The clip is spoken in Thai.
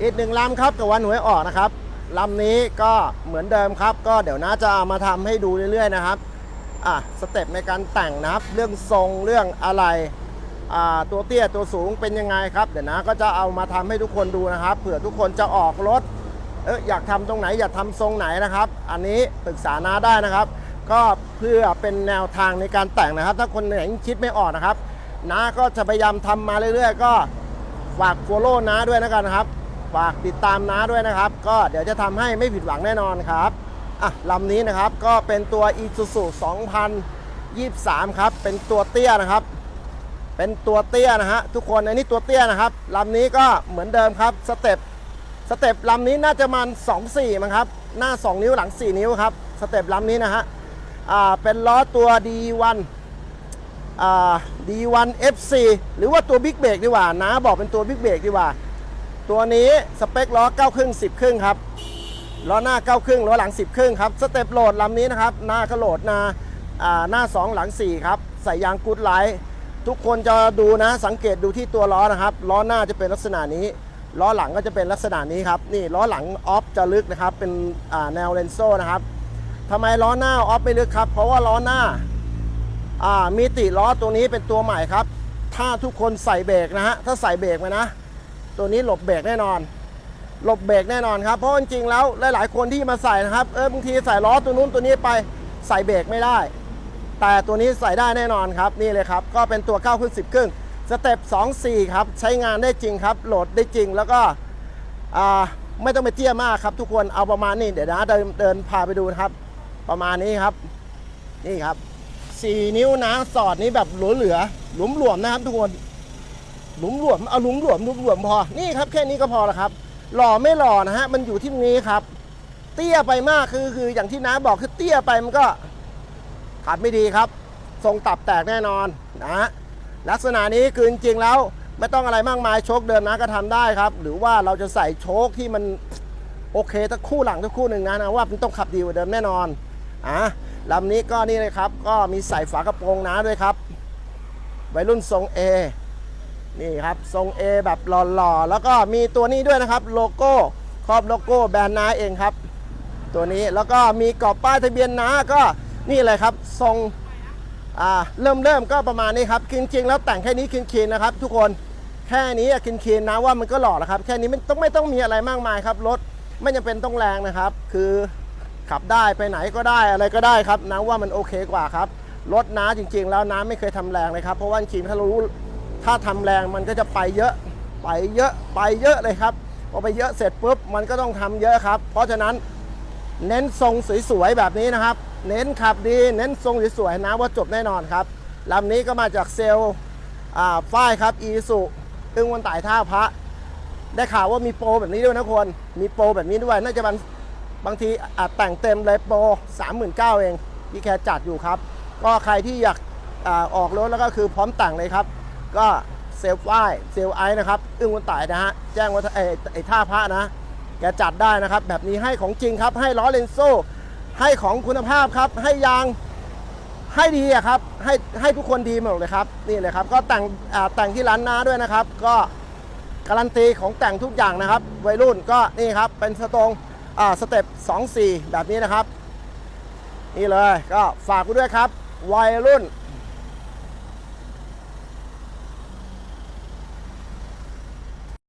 อีกหนึ่งลำครับกับวันหวยออกนะครับลำนี้ก็เหมือนเดิมครับ ก็เดี๋ยวน้าจะเอามาทำให้ดูเรื่อยๆนะครับอะสเต็ปในการแต่งนะครับ เรื่องทรงเรื่องอะไรอ่าตัวเตี้ยตัวสูงเป็นยังไงครับเดี๋ยวนะก็จะเอามาทำให้ทุกคนดูนะครับเผื่อทุกคนจะออกรถเอออยากทำตรงไหนอยากทำทรงไหนนะครับ อันนี้ปรึกษาน้าได้นะครับ ก็เพื่อเป็นแนวทางในการแต่งนะครับ ถ้าคนไหนคิดไม่ออกนะครับน้าก็จะพยายามทำมาเรื่อย ๆ ก็ฝากโฟโล่น้าด้วยนะกันนะครับ ฝากติดตามน้าด้วยนะครับ ก็เดี๋ยวจะทำให้ไม่ผิดหวังแน่นอนครับอะลำนี้นะครับก็เป็นตัว Isuzu 2023 ครับ เป็นตัวเตี้ยนะครับ เป็นตัวเตี้ยนะฮะทุกคนอันนี้ตัวเตี้ยนะครับลำนี้ก็เหมือนเดิมครับสเต็ปสเต็ปลำนี้น่าจะมัน2 4มั้งครับหน้า 2 นิ้วหลัง 4 นิ้วครับสเต็ปลำนี้นะฮะอ่าเป็นล้อตัว D1 อ่า D1 FC หรือว่าตัวบิ๊กเบรกดีกว่านะบอกเป็นตัวบิ๊กเบรกดีกว่า ตัวนี้สเปคล้อ9ครึ่ง10 ครึ่งครับล้อหน้า9ครึ่งล้อหลัง 10 ครึ่งครับสเต็ปโหลดลำนี้นะครับหน้าก็โหลดหน้าหน้า 2 หลัง 4 ครับใส่ยางกูดไลท์ทุกคนจะดูนะสังเกตดูที่ตัวล้อนะครับล้อหน้าจะเป็นลักษณะนี้ล้อหลังก็จะเป็นลักษณะนี้ครับนี่ล้อหลังออฟจะลึกนะครับเป็นแนวเลนโซ่นะครับทำไมล้อหน้าออฟไม่ลึกครับ เพราะว่าล้อหน้าามีติล้อตัวนี้เป็นตัวใหม่ครับ ถ้าทุกคนใส่เบรกนะฮะถ้าใส่เบรกมานะ ตัวนี้หลบเบรกแน่นอน หลบเบรกแน่นอนครับเพราะจริงๆแล้วหลายๆคนที่มาใส่นะครับเออบางทีใส่ล้อตัวนู้นตัวนี้ไปใส่เบรกไม่ได้ แต่ตัวนี้ใส่ได้แน่นอนครับนี่เลยครับก็เป็นตัว9ขึ้น10ครึ่งสเต็ป2 4ครับใช้งานได้จริงครับโหลดได้จริงแล้วก็ไม่ต้องไปเตี้ยมากครับ ทุกคนเอาประมาณนี้เดี๋ยวนะเดินเดินพาไปดูนะครับ ประมาณนี้ครับนี่ครับ 4 นิ้วนะสอดนี้แบบหลวเหลือๆหลวมนะครับทุกคน หลุมหลวมเอาหลุมหลวมหลุมหลวมพอ นี่ครับแค่นี้ก็พอแล้วครับ หล่อไม่หล่อนะฮะมันอยู่ที่นี้ครับ เตี้ยไปมากคือคืออย่างที่น้าบอกคือเตี้ยไปมันก็ขับไม่ดีครับ ทรงตับแตกแน่นอนนะฮะลักษณะนี้คือจริงๆแล้วไม่ต้องอะไรมากมายโชคเดิมนะก็ทำได้ครับ หรือว่าเราจะใส่โชคที่มันโอเคทั้งคู่หลังทั้งคู่หนึ่งนะนะว่ามันต้องขับดีกว่าเดิมแน่นอนอะลำนี้ก็นี่เลยครับ ก็มีใส่ฝากระโปรงนะด้วยครับวัยรุ่นทรง A นี่ครับทรง A แบบหล่อๆแล้วก็มีตัวนี้ด้วยนะครับโลโก้ครอบโลโก้แบรนด์น้าเองครับ ตัวนี้แล้วก็มีกรอบป้ายทะเบียนน้าก็นี่เลยครับทรงอ่าเริ่มเริ่มก็ประมาณนี้ครับจริงๆแล้วแต่งแค่นี้คินๆนะครับ ทุกคนแค่นี้คินๆนะว่ามันก็หล่อแล้วครับ แค่นี้ไม่ต้องไม่ต้องมีอะไรมากมายครับรถไม่จำเป็นต้องแรงนะครับ คือขับได้ไปไหนก็ได้อะไรก็ได้ครับนะว่ามันโอเคกว่าครับรถน้าจริง ๆ แล้วน้าไม่เคยทำแรงเลยครับเพราะว่าจริงถ้ารู้ ถ้าทำแรงมันก็จะไปเยอะ ไปเยอะ ไปเยอะเลยครับ พอไปเยอะเสร็จปุ๊บมันก็ต้องทำเยอะครับ เพราะฉะนั้นเน้นทรงสวยๆแบบนี้นะครับ เน้นขับดี เน้นทรงสวยๆนะว่าจบแน่นอนครับลำนี้ก็มาจากเซลล์ฝ้ายครับอีสุอึ้งวันต่ายท่าพระ ได้ข่าวว่ามีโปรแบบนี้ด้วยนะคน มีโปรแบบนี้ด้วย น่าจะมันบางทีอาจแต่งเต็มเลยโปร39,000เองที่แคจัดอยู่ครับ ก็ใครที่อยากอออกรถแล้วก็คือพร้อมแต่งเลยครับ ก็เซลฟ์ไอเซลไอนะครับ อึ้งวันต่ายนะฮะ แจ้งว่าไอ้ไอ้ท่าพระนะ แกจัดได้นะครับ แบบนี้ให้ของจริงครับ ให้ล้อเลนโซ่ ให้ของคุณภาพครับ ให้ยาง ให้ดีอะครับ ให้ให้ทุกคนดีหมดเลยครับ นี่เลยครับ ก็แต่งแต่งที่ร้านน้าด้วยนะครับ ก็การันตีของแต่งทุกอย่างนะครับ วัยรุ่นก็นี่ครับ เป็นสตรงอ่าสเต็ป2 4 แบบนี้นะครับ นี่เลยก็ฝากไว้ด้วยครับ วัยรุ่น